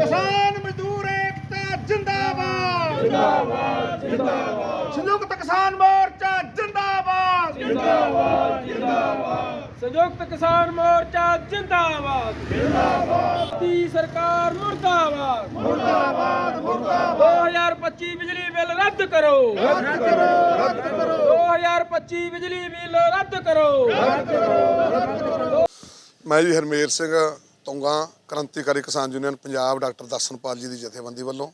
ਕਿਸਾਨ ਮਜ਼ਦੂਰ ਏਕਤਾ ਜਿੰਦਾਬਾਦ। ਜਿੰਦਾਬਾਦ ਜਿੰਦਾਬਾਦ। ਸੰਯੁਕਤ ਕਿਸਾਨ ਮੋਰਚਾ ਜਿੰਦਾਬਾਦ। ਸੰਯੁਕਤ ਕਿਸਾਨ ਮੋਰਚਾ ਜਿੰਦਾਬਾਦ। ਜਿੰਦਾਬਾਦ। ਦੀ ਸਰਕਾਰ ਮੁਰਦਾਬਾਦ। ਮੁਰਦਾਬਾਦ ਮੁਰਦਾਬਾਦ। 2025 ਬਿਜਲੀ ਬਿੱਲ ਰੱਦ ਕਰੋ। ਰੱਦ ਕਰੋ ਰੱਦ ਕਰੋ। 2025 ਬਿਜਲੀ ਬਿੱਲ ਰੱਦ ਕਰੋ। ਮੈਂ ਜੀ ਹਰਮੇਰ ਸਿੰਘ ਤੁੰਗਾ ਕ੍ਰਾਂਤੀਕਾਰੀ ਕਿਸਾਨ ਯੂਨੀਅਨ ਪੰਜਾਬ ਡਾਕਟਰ ਦਰਸ਼ਨਪਾਲ ਜੀ ਦੀ ਜਥੇਬੰਦੀ ਵੱਲੋਂ।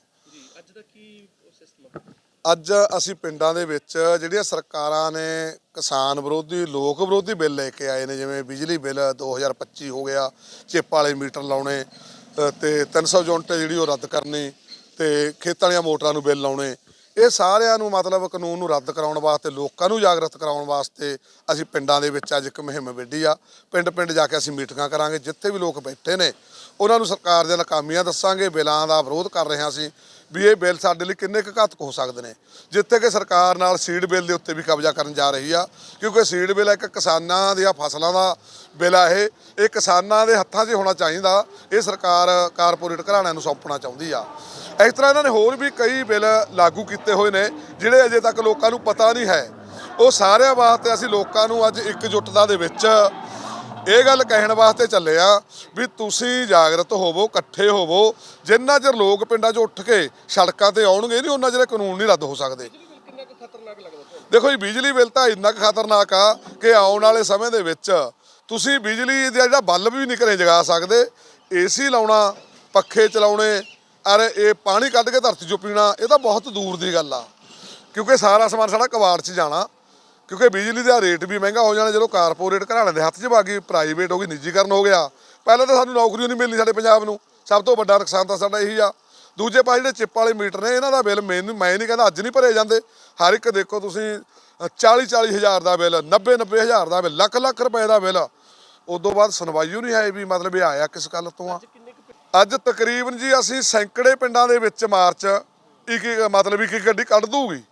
ਅੱਜ ਅਸੀਂ ਪਿੰਡਾਂ ਦੇ ਵਿੱਚ ਜਿਹੜੀਆਂ ਸਰਕਾਰਾਂ ਨੇ ਕਿਸਾਨ ਵਿਰੋਧੀ ਲੋਕ ਵਿਰੋਧੀ ਬਿੱਲ ਲੈ ਕੇ ਆਏ ਨੇ ਜਿਵੇਂ ਬਿਜਲੀ ਬਿੱਲ 2025 ਹੋ ਗਿਆ ਚਿੱਪ ਵਾਲੇ ਮੀਟਰ ਲਾਉਣੇ ਤੇ 300 ਯੂਨਿਟ ਜਿਹੜੀ ਉਹ ਰੱਦ ਕਰਨੀ ਤੇ ਖੇਤਾਂ ਵਾਲੀਆਂ ਮੋਟਰਾਂ ਨੂੰ ਬਿੱਲ ਲਾਉਣੇ ਇਹ ਸਾਰਿਆਂ ਨੂੰ ਮਤਲਬ ਕਾਨੂੰਨ ਨੂੰ ਰੱਦ ਕਰਾਉਣ ਵਾਸਤੇ, ਲੋਕਾਂ ਨੂੰ ਜਾਗਰਤ ਕਰਾਉਣ ਵਾਸਤੇ ਅਸੀਂ ਪਿੰਡਾਂ ਦੇ ਵਿੱਚ ਅੱਜ ਇੱਕ ਮੁਹਿੰਮ ਵਿੱਢੀ ਆ। ਪਿੰਡ ਪਿੰਡ ਜਾ ਕੇ ਅਸੀਂ ਮੀਟਿੰਗਾਂ ਕਰਾਂਗੇ, ਜਿੱਥੇ ਵੀ ਲੋਕ ਬੈਠੇ ਨੇ, ਉਹਨਾਂ ਨੂੰ ਸਰਕਾਰ ਦੀਆਂ ਨਾਕਾਮੀਆਂ ਦੱਸਾਂਗੇ, ਬਿੱਲਾਂ ਦਾ ਵਿਰੋਧ ਕਰ ਰਹੇ ਹਾਂ ਅਸੀਂ। ਵੀ ਇਹ ਬਿੱਲ ਸਾਡੇ ਲਈ ਕਿੰਨੇ ਕੁ ਘਾਤਕ ਹੋ ਸਕਦੇ ਨੇ, ਜਿੱਥੇ ਕਿ ਸਰਕਾਰ ਨਾਲ ਸੀਡ ਬਿੱਲ ਦੇ ਉੱਤੇ ਵੀ ਕਬਜ਼ਾ ਕਰਨ ਜਾ ਰਹੀ ਆ, ਕਿਉਂਕਿ ਸੀਡ ਬਿੱਲ ਇੱਕ ਕਿਸਾਨਾਂ ਦੀਆਂ ਫਸਲਾਂ ਦਾ ਬਿੱਲ ਆ ਇਹ ਇਹ ਕਿਸਾਨਾਂ ਦੇ ਹੱਥਾਂ 'ਚ ਹੋਣਾ ਚਾਹੀਦਾ, ਇਹ ਸਰਕਾਰ ਕਾਰਪੋਰੇਟ ਘਰਾਣਿਆਂ ਨੂੰ ਸੌਂਪਣਾ ਚਾਹੁੰਦੀ ਆ। ਇਸ ਤਰ੍ਹਾਂ ਇਹਨਾਂ ਨੇ ਹੋਰ ਵੀ ਕਈ ਬਿੱਲ ਲਾਗੂ ਕੀਤੇ ਹੋਏ ਨੇ, ਜਿਹੜੇ ਅਜੇ ਤੱਕ ਲੋਕਾਂ ਨੂੰ ਪਤਾ ਨਹੀਂ ਹੈ। ਉਹ ਸਾਰਿਆਂ ਵਾਸਤੇ ਅਸੀਂ ਲੋਕਾਂ ਨੂੰ ਅੱਜ ਇਕਜੁੱਟਤਾ ਦੇ ਵਿੱਚ ਇਹ ਗੱਲ ਕਹਿਣ ਵਾਸਤੇ ਚੱਲੇ ਆ ਵੀ ਤੁਸੀਂ ਜਾਗਰਤ ਹੋਵੋ, ਇਕੱਠੇ ਹੋਵੋ। ਜਿੰਨਾ ਚਿਰ ਲੋਕ ਪਿੰਡਾਂ 'ਚ ਉੱਠ ਕੇ ਸੜਕਾਂ ਤੇ ਆਉਣਗੇ ਨਹੀਂ, ਉਹਨਾਂ ਚਿਰ ਕਾਨੂੰਨ ਨਹੀਂ ਰੱਦ ਹੋ ਸਕਦੇ। ਦੇਖੋ ਜੀ, ਬਿਜਲੀ ਬਿੱਲ ਤਾਂ ਇੰਨਾ ਕੁ ਖਤਰਨਾਕ ਆ ਕਿ ਆਉਣ ਵਾਲੇ ਸਮੇਂ ਦੇ ਵਿੱਚ ਤੁਸੀਂ ਬਿਜਲੀ ਦਾ ਜਿਹੜਾ ਬਲਬ ਵੀ ਨਹੀਂ ਘਰੇ ਜਗਾ ਸਕਦੇ ਏਸੀ ਲਾਉਣਾ, ਪੱਖੇ ਚਲਾਉਣੇ, ਅਰੇ ਇਹ ਪਾਣੀ ਕੱਢ ਕੇ ਧਰਤੀ 'ਚੋਂ ਪੀਣਾ, ਇਹ ਤਾਂ ਬਹੁਤ ਦੂਰ ਦੀ ਗੱਲ ਆ। ਕਿਉਂਕਿ ਸਾਰਾ ਸਮਾਨ ਸਾਡਾ ਕਬਾੜ 'ਚ ਜਾਣਾ। ਕਿਉਂਕਿ ਬਿਜਲੀ ਦਾ ਰੇਟ ਵੀ ਮਹਿੰਗਾ ਹੋ ਜਾਣਾ, ਜਦੋਂ ਕਾਰਪੋਰੇਟ ਘਰਾਣੇ ਦੇ ਹੱਥ 'ਚ ਆ ਗਈ ਪ੍ਰਾਈਵੇਟ ਹੋ ਗਈ, ਨਿੱਜੀਕਰਨ ਹੋ ਗਿਆ। ਪਹਿਲਾਂ ਤਾਂ ਸਾਨੂੰ ਨੌਕਰੀ ਨਹੀਂ ਮਿਲਣੀ ਸਾਡੇ ਪੰਜਾਬ ਨੂੰ। ਸਭ ਤੋਂ ਵੱਡਾ ਨੁਕਸਾਨ ਤਾਂ ਸਾਡਾ ਇਹੀ ਆ। ਦੂਜੇ ਪਾਸੇ ਜਿਹੜੇ ਚਿੱਪ ਵਾਲੇ ਮੀਟਰ ਨੇ, ਇਹਨਾਂ ਦਾ ਬਿੱਲ ਮੈਨੂੰ, ਮੈਂ ਨਹੀਂ ਕਹਿੰਦਾ ਅੱਜ ਨਹੀਂ ਭਰੇ ਜਾਂਦੇ। ਹਰ ਇੱਕ ਦੇਖੋ ਤੁਸੀਂ 40 40 ਹਜ਼ਾਰ ਦਾ ਬਿੱਲ 90 90 ਹਜ਼ਾਰ ਦਾ ਬਿੱਲ, ਲੱਖ ਲੱਖ ਰੁਪਏ ਦਾ ਬਿੱਲ। ਉਦੋਂ ਬਾਅਦ ਸੁਣਵਾਈ ਨਹੀਂ ਆਈ ਵੀ ਮਤਲਬ ਇਹ ਆਇਆ ਕਿਸ ਗੱਲ ਤੋਂ ਆ? ਅੱਜ ਤਕਰੀਬਨ ਜੀ ਅਸੀਂ ਸੈਂਕੜੇ ਪਿੰਡਾਂ ਦੇ ਵਿੱਚ ਮਾਰਚ, ਇੱਕ ਮਤਲਬ ਇੱਕ ਇੱਕ ਗੱਡੀ ਕੱਢ ਦੂਗੀ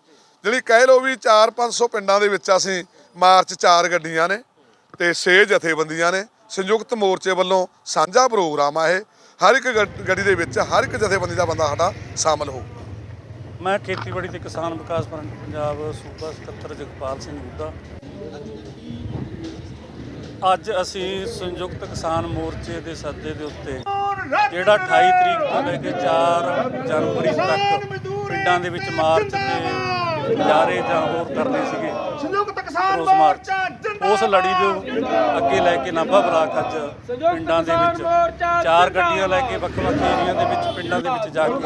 ਜਿਹੜੀ ਕਹਿ ਲਓ ਵੀ 4-500 ਪਿੰਡਾਂ ਦੇ ਵਿੱਚ ਅਸੀਂ ਮਾਰਚ ਚਾਰ ਗੱਡੀਆਂ ਨੇ ਤੇ 6 ਜਥੇਬੰਦੀਆਂ ਨੇ, ਸੰਯੁਕਤ ਮੋਰਚੇ ਵੱਲੋਂ ਸਾਂਝਾ ਪ੍ਰੋਗਰਾਮ ਆ ਇਹ। ਹਰ ਇੱਕ ਗੱਡ- ਗੱਡੀ ਦੇ ਵਿੱਚ ਹਰ ਇੱਕ ਜਥੇਬੰਦੀ ਦਾ ਬੰਦਾ ਸਾਡਾ ਸ਼ਾਮਲ ਹੋਊ। ਮੈਂ ਖੇਤੀਬਾੜੀ ਤੇ ਕਿਸਾਨ ਵਿਕਾਸ ਫਰੰਟ ਪੰਜਾਬ ਸੂਬਾ ਸਕੱਤਰ ਜਗਪਾਲ ਸਿੰਘ ਹੁੱਦਾ ਅੱਜ ਅਸੀਂ ਸੰਯੁਕਤ ਕਿਸਾਨ ਮੋਰਚੇ ਦੇ ਸੱਦੇ ਦੇ ਉੱਤੇ ਜਿਹੜਾ 28 ਤਰੀਕ ਤੋਂ ਲੈ ਕੇ 4 ਜਨਵਰੀ ਤੱਕ ਪਿੰਡਾਂ ਦੇ ਵਿੱਚ ਮਾਰਚ ਤੇ ਮੁਜ਼ਾਹਰੇ ਜਾਂ ਹੋਰ ਕਰਨੇ ਸੀਗੇ। ਸੰਯੁਕਤ ਕਿਸਾਨ ਮਾਰਚ ਜਿੰਦਾਬਾਦ। ਉਸ ਲੜੀ ਦੇ ਅੱਗੇ ਲੈ ਕੇ ਨਾਭਾ ਬਲਾਕ ਅੱਜ ਪਿੰਡਾਂ ਦੇ ਵਿੱਚ ਚਾਰ ਗੱਡੀਆਂ ਲੈ ਕੇ ਵੱਖ-ਵੱਖ ਏਰੀਆ ਦੇ ਵਿੱਚ ਪਿੰਡਾਂ ਦੇ ਵਿੱਚ ਜਾ ਕੇ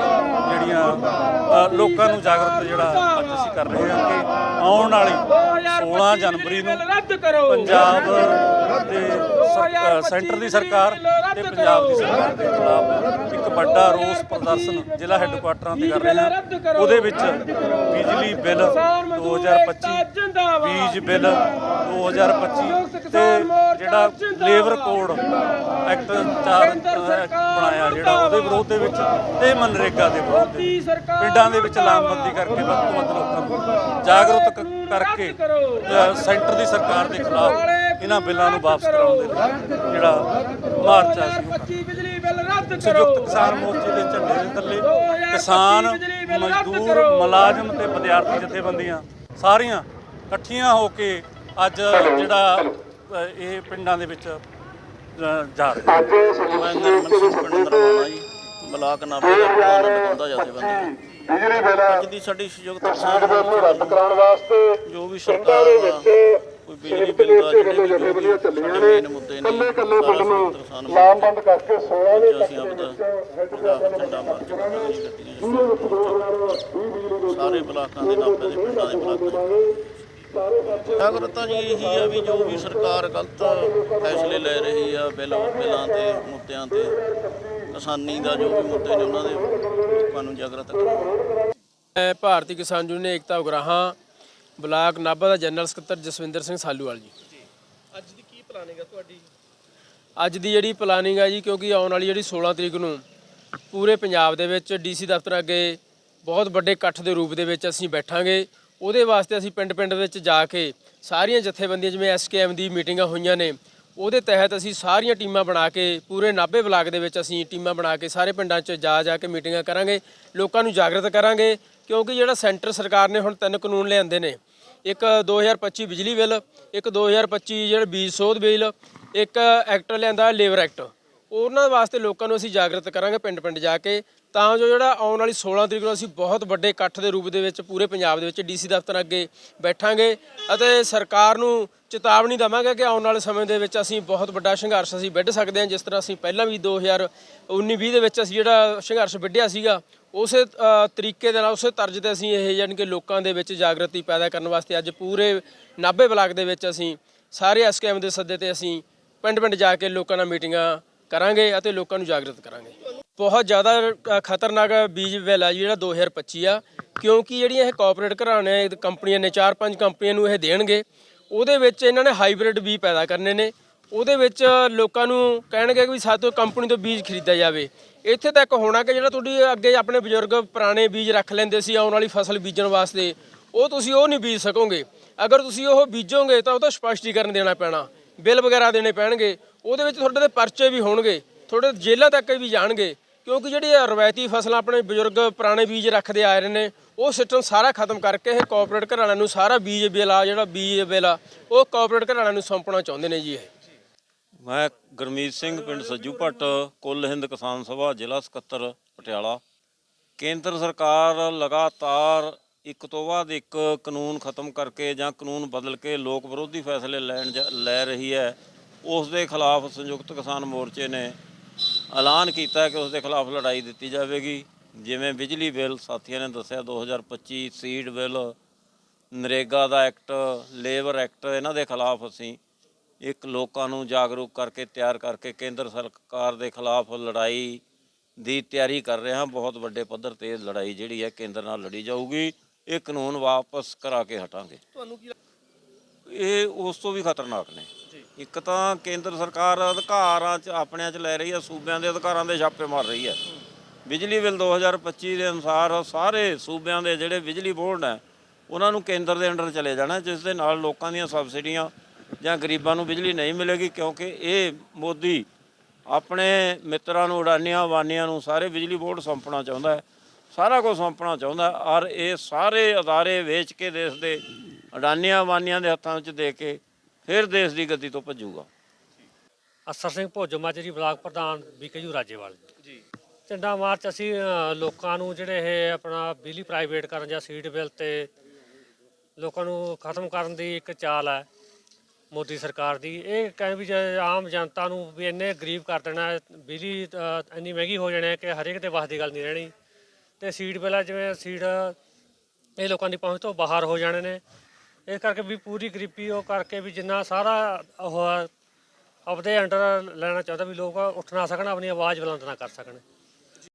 ਜਿਹੜੀਆਂ ਲੋਕਾਂ ਨੂੰ ਜਾਗਰੂਕ ਜਿਹੜਾ ਅੱਜ ਅਸੀਂ ਕਰ ਰਹੇ ਹਾਂ ਕਿ ਆਉਣ ਵਾਲੀ 16 ਜਨਵਰੀ ਨੂੰ ਪੰਜਾਬ ਤੇ ਅ, ਸੈਂਟਰ ਦੀ ਸਰਕਾਰ ਤੇ ਪੰਜਾਬ ਦੀ ਸਰਕਾਰ ਦੇ ਖਿਲਾਫ ਇੱਕ ਵੱਡਾ ਰੋਸ ਪ੍ਰਦਰਸ਼ਨ ਜ਼ਿਲ੍ਹਾ ਹੈੱਡਕੁਆਟਰਾਂ ਤੇ ਕਰ ਰਹੇ ਹਾਂ ਉਹਦੇ ਵਿੱਚ ਬਿਜਲੀ ਬਿੱਲ 2025 ਬੀਜ ਬਿੱਲ 2025 ਤੇ ਜਿਹੜਾ ਲੇਬਰ ਕੋਡ ਐਕਟ 4 ਬਣਾਇਆ ਜਿਹੜਾ ਉਹਦੇ ਵਿਰੋਧ ਦੇ ਵਿੱਚ ਤੇ ਮਨਰੇਗਾ ਦੇ ਵਿਰੋਧ ਦੇ ਵਿੱਚ ਪਿੰਡਾਂ ਦੇ ਵਿੱਚ ਲਾਮਬੰਦੀ ਕਰਕੇ ਵੱਧ ਤੋਂ ਵੱਧ ਲੋਕਾਂ ਨੂੰ ਜਾਗਰੂਕ ਕਰਕੇ ਸੈਂਟਰ ਦੀ ਸਰਕਾਰ ਦੇ ਖਿਲਾਫ ਇਹਨਾਂ ਬਿੱਲਾਂ ਨੂੰ ਵਾਪਸ ਕਰਾਉਣ ਦੇ ਲਈ ਜਿਹੜਾ ਮਾਰਚ ਆ ਸੀ। 25 ਬਿਜਲੀ ਬਿੱਲ ਰੱਦ ਕਰੋ। ਸੰਯੁਕਤ ਕਿਸਾਨ ਮੋਰਚੇ ਦੇ ਝੰਡੇ ਦੇ ਥੱਲੇ ਕਿਸਾਨ ਮਜ਼ਦੂਰ ਮੁਲਾਜ਼ਮ ਤੇ ਵਿਦਿਆਰਥੀ ਜਥੇਬੰਦੀਆਂ ਸਾਰੀਆਂ ਇਕੱਠੀਆਂ ਹੋ ਕੇ ਅੱਜ ਜਿਹੜਾ ਇਹ ਪਿੰਡਾਂ ਦੇ ਵਿੱਚ ਜਾ ਰਹੇ ਸਿੰਘ ਪਿੰਡ ਨਰਵਾਣਾ ਜੀ ਬਲਾਕ ਨਾਭੇ ਦਾ ਪ੍ਰਧਾਨ ਨਿਭਾਉਂਦਾ ਜਥੇਬੰਦੀ ਬਿਜਲੀ ਬਿੱਲ ਅੱਜ ਦੀ ਸਾਡੀ ਸੰਯੁਕਤ ਕਿਸਾਨ ਨੂੰ ਮੋਰਚੇ ਰੱਦ ਕਰਾਉਣ ਵਾਸਤੇ ਜੋ ਵੀ ਸਰਕਾਰ ਦੇ ਦਾ ਵਿੱਚ ਕੋਈ ਬਿਜਲੀ ਬਿੱਲ ਦਾ ਜਿਹੜੇ ਵੀ ਜੋ ਵੀ ਸਾਡੇ ਮੇਨ ਮੁੱਦੇ ਨੇ ਕੱਲੇ ਕੱਲੇ ਸਾਰਾ ਪਿੰਡ ਨੂੰ ਸੰਯੁਕਤ ਕਿਸਾਨ ਲਾਮਬੰਦ ਕਰਕੇ 16 ਦੇ ਮੋਰਚਾ ਅਸੀਂ ਆਪਦਾ ਪੰਜਾਬ ਝੰਡਾ ਮਾਰਚ ਕਰਾਂਗੇ ਜੀ। ਗੱਡੀਆਂ ਚ। ਸਾਰੇ ਬਲਾਕਾਂ ਦੇ ਨਾਭੇ ਦੇ ਪਿੰਡਾਂ ਦੇ ਬਲਾਕਾਂ ਦੇ ਜਾਗਰਤਾ ਜੀ ਇਹੀ ਆ ਵੀ ਜੋ ਵੀ ਸਰਕਾਰ ਗਲਤ ਫੈਸਲੇ ਲੈ ਰਹੀ ਆ ਬਿੱਲ ਬਿੱਲਾਂ ਤੇ ਮੁੱਦਿਆਂ ਤੇ ਕਿਸਾਨੀ ਦਾ ਜੋ ਵੀ ਮੁੱਦੇ ਨੇ ਉਹਨਾਂ ਦੇ ਲੋਕਾਂ ਨੂੰ ਜਾਗਰਤ ਕਰਨਾ ਭਾਰਤੀ ਕਿਸਾਨ ਯੂਨੀਅਨ ਏਕਤਾ ਉਗਰਾਹਾਂ। ਬਲਾਕ ਨਾਭਾ ਦਾ ਜਨਰਲ ਸਕੱਤਰ ਜਸਵਿੰਦਰ ਸਿੰਘ ਸਾਲੂਵਾਲ ਜੀ। ਅੱਜ ਦੀ ਕੀ ਪਲਾਨਿੰਗ ਹੈ ਤੁਹਾਡੀ? ਅੱਜ ਦੀ ਜਿਹੜੀ ਪਲਾਨਿੰਗ ਹੈ ਜੀ ਕਿਉਂਕਿ ਆਉਣ ਵਾਲੀ ਜਿਹੜੀ 16 ਤਰੀਕ ਨੂੰ ਪੂਰੇ ਪੰਜਾਬ ਦੇ ਵਿੱਚ ਡੀਸੀ ਦਫ਼ਤਰ ਅੱਗੇ ਬਹੁਤ ਵੱਡੇ ਇਕੱਠ ਦੇ ਰੂਪ ਦੇ ਵਿੱਚ ਅਸੀਂ ਬੈਠਾਂਗੇ। ਉਹਦੇ ਵਾਸਤੇ ਅਸੀਂ ਪਿੰਡ-ਪਿੰਡ ਵਿੱਚ ਜਾ ਕੇ ਸਾਰੀਆਂ ਜਥੇਬੰਦੀਆਂ ਜਿਵੇਂ ਐਸਕੇਐਮ ਦੀ ਮੀਟਿੰਗਾਂ ਹੋਈਆਂ ਨੇ ਉਹਦੇ ਤਹਿਤ ਅਸੀਂ ਸਾਰੀਆਂ ਟੀਮਾਂ ਬਣਾ ਕੇ ਪੂਰੇ ਨਾਭੇ ਬਲਾਕ ਦੇ ਵਿੱਚ ਅਸੀਂ ਟੀਮਾਂ ਬਣਾ ਕੇ ਸਾਰੇ ਪਿੰਡਾਂ 'ਚ ਜਾ ਜਾ ਕੇ ਮੀਟਿੰਗਾਂ ਕਰਾਂਗੇ, ਲੋਕਾਂ ਨੂੰ ਜਾਗਰਤ ਕਰਾਂਗੇ, ਕਿਉਂਕਿ ਜਿਹੜਾ ਸੈਂਟਰ ਸਰਕਾਰ ਨੇ ਹੁਣ ਤਿੰਨ ਕਾਨੂੰਨ ਲਿਆਂਦੇ ਨੇ। ਇੱਕ 2025 ਬਿਜਲੀ ਬਿੱਲ, ਇੱਕ 2025 ਜਿਹੜਾ ਬੀਜ ਸੋਧ ਬਿੱਲ, ਇੱਕ ਐਕਟ ਲਿਆਂਦਾ ਲੇਬਰ ਐਕਟ। ਉਹਨਾਂ ਵਾਸਤੇ ਲੋਕਾਂ ਨੂੰ ਅਸੀਂ ਜਾਗਰਤ ਕਰਾਂਗੇ ਪਿੰਡ ਪਿੰਡ ਜਾ ਕੇ। ਤਾਂ ਜੋ ਜਿਹੜਾ ਆਉਣ ਵਾਲੀ 16 ਤਰੀਕ ਨੂੰ ਅਸੀਂ ਬਹੁਤ ਵੱਡੇ ਇਕੱਠ ਦੇ ਰੂਪ ਦੇ ਵਿੱਚ ਪੂਰੇ ਪੰਜਾਬ ਦੇ ਵਿੱਚ ਡੀਸੀ ਦਫ਼ਤਰ ਅੱਗੇ ਬੈਠਾਂਗੇ ਅਤੇ ਸਰਕਾਰ ਨੂੰ ਚੇਤਾਵਨੀ ਦਵਾਂਗੇ ਕਿ ਆਉਣ ਵਾਲੇ ਸਮੇਂ ਦੇ ਵਿੱਚ ਅਸੀਂ ਬਹੁਤ ਵੱਡਾ ਸੰਘਰਸ਼ ਅਸੀਂ ਵਿੱਢ ਸਕਦੇ ਹਾਂ। ਜਿਸ ਤਰ੍ਹਾਂ ਅਸੀਂ ਪਹਿਲਾਂ ਵੀ 2019-20 ਦੇ ਵਿੱਚ ਅਸੀਂ ਜਿਹੜਾ ਸੰਘਰਸ਼ ਵਿੱਢਿਆ ਸੀਗਾ, ਉਸੇ ਤਰੀਕੇ ਦੇ ਨਾਲ, ਉਸੇ ਤਰਜ਼ ਤੇ ਅਸੀਂ ਇਹ ਯਾਨੀ ਕਿ ਲੋਕਾਂ ਦੇ ਵਿੱਚ ਜਾਗਰਤੀ ਪੈਦਾ ਕਰਨ ਵਾਸਤੇ ਅੱਜ ਪੂਰੇ ਨਾਭੇ ਬਲਾਕ ਦੇ ਵਿੱਚ ਅਸੀਂ ਸਾਰੇ ਐਸਕੇਐਮ ਦੇ ਸੱਦੇ ਤੇ ਅਸੀਂ ਪਿੰਡ ਪਿੰਡ ਜਾ ਕੇ ਲੋਕਾਂ ਨਾਲ ਮੀਟਿੰਗਾਂ ਕਰਾਂਗੇ ਅਤੇ ਲੋਕਾਂ ਨੂੰ ਜਾਗਰਤ ਕਰਾਂਗੇ। ਬਹੁਤ ਜ਼ਿਆਦਾ ਖਤਰਨਾਕ ਬੀਜ ਬਿੱਲ ਆ ਜੀ, ਜਿਹੜਾ 2025 ਆ। ਕਿਉਂਕਿ ਜਿਹੜੀਆਂ ਇਹ ਕਾਰਪੋਰੇਟ ਘਰਾਣੇ ਕੰਪਨੀਆਂ ਨੇ, ਚਾਰ ਪੰਜ ਕੰਪਨੀਆਂ ਨੂੰ ਇਹ ਦੇਣਗੇ। ਉਹਦੇ ਵਿੱਚ ਇਹਨਾਂ ਨੇ ਹਾਈਬ੍ਰਿਡ ਬੀਜ ਪੈਦਾ ਕਰਨੇ ਨੇ। ਉਹਦੇ ਵਿੱਚ ਲੋਕਾਂ ਨੂੰ ਕਹਿਣਗੇ ਕਿ ਵੀ ਸਾਤੋਂ ਕੰਪਨੀ ਤੋਂ ਬੀਜ ਖਰੀਦਿਆ ਜਾਵੇ। ਇੱਥੇ ਤੱਕ ਹੋਣਾ ਕਿ ਜਿਹੜਾ ਤੁਹਾਡੀ ਅੱਗੇ ਆਪਣੇ ਬਜ਼ੁਰਗ ਪੁਰਾਣੇ ਬੀਜ ਰੱਖ ਲੈਂਦੇ ਸੀ, ਆਉਣ ਵਾਲੀ ਫਸਲ ਬੀਜਣ ਵਾਸਤੇ, ਉਹ ਤੁਸੀਂ ਉਹ ਨਹੀਂ ਬੀਜ ਸਕੋਗੇ। ਅਗਰ ਤੁਸੀਂ ਉਹ ਬੀਜੋਗੇ ਤਾਂ ਉਹਦਾ ਤਾਂ ਸਪਸ਼ਟੀਕਰਨ ਦੇਣਾ ਪੈਣਾ। ਬਿੱਲ ਵਗੈਰਾ ਦੇਣੇ ਪੈਣਗੇ। ਉਹਦੇ ਵਿੱਚ ਤੁਹਾਡੇ ਦੇ ਪਰਚੇ ਵੀ ਹੋਣਗੇ, ਤੁਹਾਡੇ ਜੇਲ੍ਹਾਂ ਤੱਕ ਵੀ ਜਾਣਗੇ, ਕਿਉਂਕਿ ਜਿਹੜੀ ਇਹ ਰਵਾਇਤੀ ਫਸਲਾਂ ਆਪਣੇ ਬਜ਼ੁਰਗ ਪੁਰਾਣੇ ਬੀਜ ਰੱਖਦੇ ਆ ਰਹੇ ਨੇ, ਉਹ ਸਿਸਟਮ ਸਾਰਾ ਖਤਮ ਕਰਕੇ ਇਹ ਕਾਰਪੋਰੇਟ ਘਰਾਣਿਆਂ ਨੂੰ ਸਾਰਾ ਬੀਜ ਬਿੱਲ ਆ, ਜਿਹੜਾ ਬੀਜ ਬਿੱਲ ਆ, ਉਹ ਕਾਰਪੋਰੇਟ ਘਰਾਣਿਆਂ ਨੂੰ ਸੌਂਪਣਾ ਚਾਹੁੰਦੇ ਨੇ ਜੀ ਇਹ। ਮੈਂ ਗੁਰਮੀਤ ਸਿੰਘ, ਪਿੰਡ ਸੱਜੂ ਭੱਟ, ਕੁੱਲ ਹਿੰਦ ਕਿਸਾਨ ਸਭਾ, ਜ਼ਿਲ੍ਹਾ ਸਕੱਤਰ, ਪਟਿਆਲਾ। ਕੇਂਦਰ ਸਰਕਾਰ ਲਗਾਤਾਰ ਇੱਕ ਤੋਂ ਬਾਅਦ ਇੱਕ ਕਾਨੂੰਨ ਖਤਮ ਕਰਕੇ ਜਾਂ ਕਾਨੂੰਨ ਬਦਲ ਕੇ ਲੋਕ ਵਿਰੋਧੀ ਫੈਸਲੇ ਲੈਣ ਜਾ- ਲੈ ਰਹੀ ਹੈ ਉਸ ਦੇ ਖਿਲਾਫ ਸੰਯੁਕਤ ਕਿਸਾਨ ਮੋਰਚੇ ਨੇ ਐਲਾਨ ਕੀਤਾ ਕਿ ਉਸ ਦੇ ਖਿਲਾਫ ਲੜਾਈ ਦਿੱਤੀ ਜਾਵੇਗੀ। ਜਿਵੇਂ ਬਿਜਲੀ ਬਿੱਲ ਸਾਥੀਆਂ ਨੇ ਦੱਸਿਆ 2025 ਸੀਡ ਬਿੱਲ ਨਰੇਗਾ ਦਾ ਐਕਟ ਲੇਬਰ ਐਕਟ ਇਹਨਾਂ ਦੇ ਖਿਲਾਫ ਅਸੀਂ ਇੱਕ ਲੋਕਾਂ ਨੂੰ ਜਾਗਰੂਕ ਕਰਕੇ ਤਿਆਰ ਕਰਕੇ ਕੇਂਦਰ ਸਰਕਾਰ ਦੇ ਖਿਲਾਫ ਲੜਾਈ ਦੀ ਤਿਆਰੀ ਕਰ ਰਹੇ ਹਾਂ। ਬਹੁਤ ਵੱਡੇ ਪੱਧਰ ਤੇ ਲੜਾਈ ਜਿਹੜੀ ਹੈ ਕੇਂਦਰ ਨਾਲ ਲੜੀ ਜਾਊਗੀ। ਇਹ ਕਾਨੂੰਨ ਵਾਪਸ ਕਰਾ ਕੇ ਹਟਾਂਗੇ। ਤੁਹਾਨੂੰ ਕੀ ਇਹ ਉਸ ਤੋਂ ਵੀ ਖਤਰਨਾਕ ਨੇ। ਇੱਕ ਤਾਂ ਕੇਂਦਰ ਸਰਕਾਰ ਅਧਿਕਾਰਾਂ 'ਚ ਆਪਣਿਆਂ 'ਚ ਲੈ ਰਹੀ ਹੈ, ਸੂਬਿਆਂ ਦੇ ਅਧਿਕਾਰਾਂ ਦੇ ਛਾਪੇ ਮਾਰ ਰਹੀ ਹੈ। ਬਿਜਲੀ ਬਿੱਲ 2025 ਦੇ ਅਨੁਸਾਰ ਸਾਰੇ ਸੂਬਿਆਂ ਦੇ ਜਿਹੜੇ ਬਿਜਲੀ ਬੋਰਡ ਹੈ, ਉਹਨਾਂ ਨੂੰ ਕੇਂਦਰ ਦੇ ਅੰਡਰ ਚਲੇ ਜਾਣਾ, ਜਿਸ ਦੇ ਨਾਲ ਲੋਕਾਂ ਦੀਆਂ ਸਬਸਿਡੀਆਂ ਜਾਂ ਗਰੀਬਾਂ ਨੂੰ ਬਿਜਲੀ ਨਹੀਂ ਮਿਲੇਗੀ, ਕਿਉਂਕਿ ਇਹ ਮੋਦੀ ਆਪਣੇ ਮਿੱਤਰਾਂ ਨੂੰ, ਉਡਾਨੀਆਂ ਵਾਨੀਆਂ ਨੂੰ ਸਾਰੇ ਬਿਜਲੀ ਬੋਰਡ ਸੌਂਪਣਾ ਚਾਹੁੰਦਾ ਹੈ। ਸਾਰਾ ਕੁਝ ਸੌਂਪਣਾ ਚਾਹੁੰਦਾ ਔਰ ਇਹ ਸਾਰੇ ਅਦਾਰੇ ਵੇਚ ਕੇ ਦੇਸ਼ ਦੇ ਅਡਾਨੀਆਂ ਵਾਨੀਆਂ ਦੇ ਹੱਥਾਂ ਵਿੱਚ ਦੇ ਕੇ ਫਿਰ ਦੇਸ਼ ਦੀ ਗੱਦੀ ਤੋਂ ਭੱਜੂਗਾ। ਅਸਰ ਸਿੰਘ ਭੋਜੋ ਮਾਜਰੀ ਬਲਾਕ ਪ੍ਰਧਾਨ ਬੀਕੇਯੂ ਰਾਜੇਵਾਲ ਜੀ। ਝੰਡਾ ਮਾਰਚ ਅਸੀਂ ਅ, ਲੋਕਾਂ ਨੂੰ ਜਿਹੜੇ ਇਹ ਆਪਣਾ ਬਿਜਲੀ ਪ੍ਰਾਈਵੇਟ ਕਰਨ ਜਾਂ ਸੀਟ ਬਿੱਲ ਤੇ ਲੋਕਾਂ ਨੂੰ ਖਤਮ ਕਰਨ ਦੀ ਇੱਕ ਚਾਲ ਹੈ ਮੋਦੀ ਸਰਕਾਰ ਦੀ। ਇਹ ਕਹਿੰਦੇ ਵੀ ਜੇ ਆਮ ਜਨਤਾ ਨੂੰ ਵੀ ਇੰਨੇ ਗਰੀਬ ਕਰ ਦੇਣਾ ਹੈ, ਬਿਜਲੀ ਅ, ਇੰਨੀ ਮਹਿੰਗੀ ਹੋ ਜਾਣੀ ਹੈ ਕਿ ਹਰੇਕ ਦੇ ਵੱਸ ਦੀ ਗੱਲ ਨਹੀਂ ਰਹਿਣੀ। ਤੇ ਸੀਟ ਬਿੱਲ ਆ ਜਿਵੇਂ ਸੀਟ ਇਹ ਲੋਕਾਂ ਦੀ ਪਹੁੰਚ ਤੋਂ ਬਾਹਰ ਹੋ ਜਾਣੇ ਨੇ। ਇਸ ਕਰਕੇ ਵੀ ਪੂਰੀ ਗਰੀਬੀ ਉਹ ਕਰਕੇ ਵੀ ਜਿੰਨਾ ਸਾਰਾ ਉਹ ਆਪਦੇ ਅੰਡਰ ਲੈਣਾ ਚਾਹੁੰਦਾ ਵੀ ਲੋਕ ਉੱਠ ਨਾ ਸਕਣ, ਆਪਣੀ ਆਵਾਜ਼ ਬੁਲੰਦ ਨਾ ਕਰ ਸਕਣ।